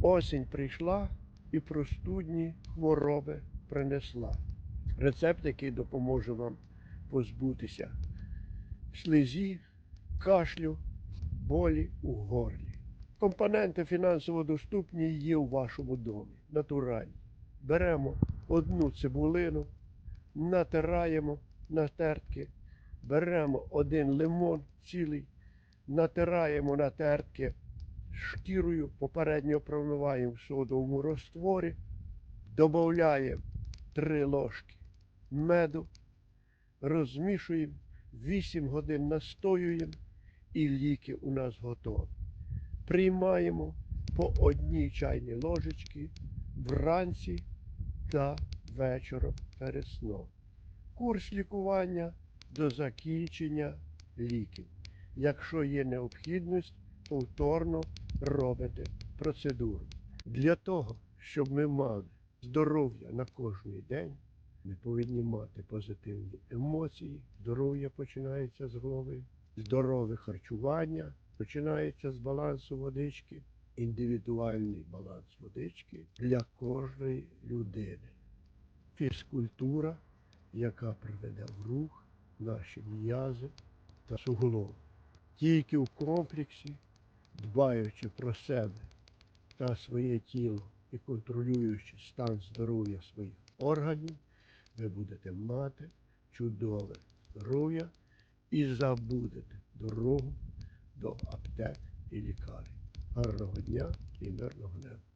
Осінь прийшла і простудні хвороби принесла. Рецепт, який допоможе вам позбутися слизі, кашлю, болі у горлі. Компоненти фінансово доступні є у вашому домі, натуральні. Беремо одну цибулину, натираємо на тертки, беремо один лимон цілий, натираємо на тертки шкірою, попередньо промиваємо в содовому розтворі, додаємо 3 ложки меду, розмішуємо, 8 годин настоюємо і ліки у нас готові. Приймаємо по одній чайній ложечці вранці та вечором перед сном. Курс лікування до закінчення ліків. Якщо є необхідність, повторно робите процедуру. Для того, щоб ми мали здоров'я на кожний день, ми повинні мати позитивні емоції. Здоров'я починається з голови, здорове харчування починається з балансу водички, індивідуальний баланс водички для кожної людини. Фізкультура, яка приведе в рух наші м'язи та суглоби. Тільки в комплексі, дбаючи про себе та своє тіло і контролюючи стан здоров'я своїх органів, ви будете мати чудове здоров'я і забудете дорогу до аптек і лікарень. Гарного дня і мирного неба!